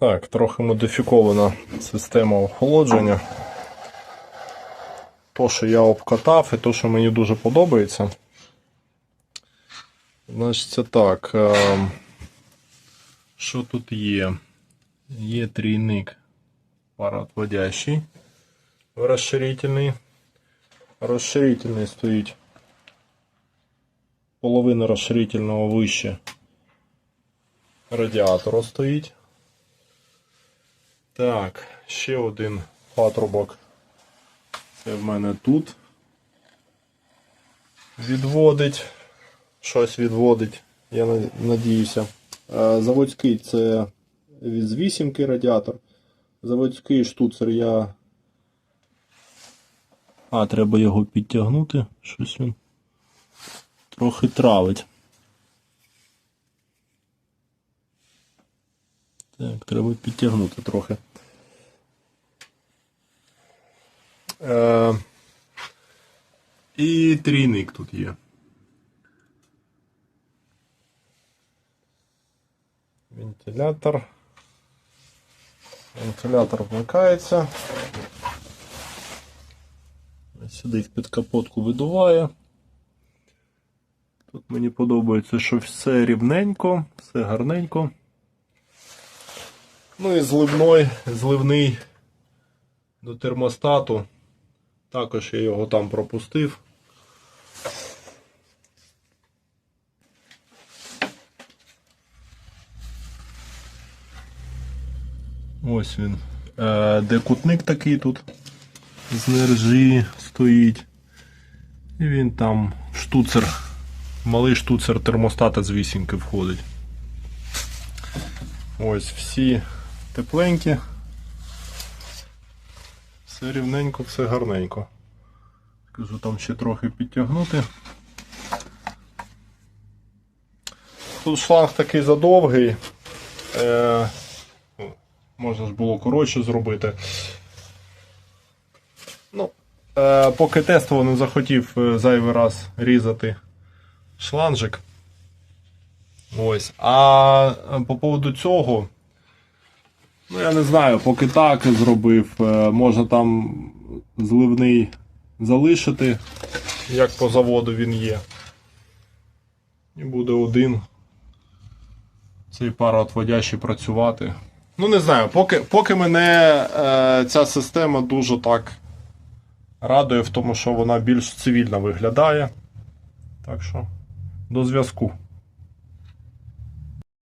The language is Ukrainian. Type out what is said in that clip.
Так, трохи модифікована система охолодження. То, що я обкатав, і то, що мені дуже подобається. Значить, так. е, Що тут є? Є трійник пароотводящий, розширительний. Розширительний стоїть. Половина розширительного вище радіатора стоїть. Так, ще один патрубок. Це в мене тут. Відводить. Щось відводить, я на- надіюся. Е, Заводський це з вісімки радіатор. Заводський штуцер я. А, треба його підтягнути. Щось він трохи травить. Так, треба підтягнути трохи. Е, і трійник тут є. Вентилятор. Вентилятор вмикається. Сюди під капотку видуває. Тут мені подобається, що все рівненько, все гарненько. Ну і зливной, зливний до термостату. Також я його там пропустив. Ось він. Е, Де кутник такий тут з нержі стоїть. І він там штуцер, малий штуцер термостата з вісімки входить. Ось всі тепленькі. Все рівненько, все гарненько. Скажу там ще трохи підтягнути. Тут шланг такий задовгий. Е, можна ж було коротше зробити. Ну, е, поки тестував, не захотів е, зайвий раз різати шланжик. Ось. А е, по поводу цього, ну я не знаю, поки так зробив, е, можна там зливний залишити, як по заводу він є. І буде один цей пароотводящий працювати. Ну, не знаю, поки, поки мене е, ця система дуже так радує в тому, що вона більш цивільно виглядає. Так що, до зв'язку.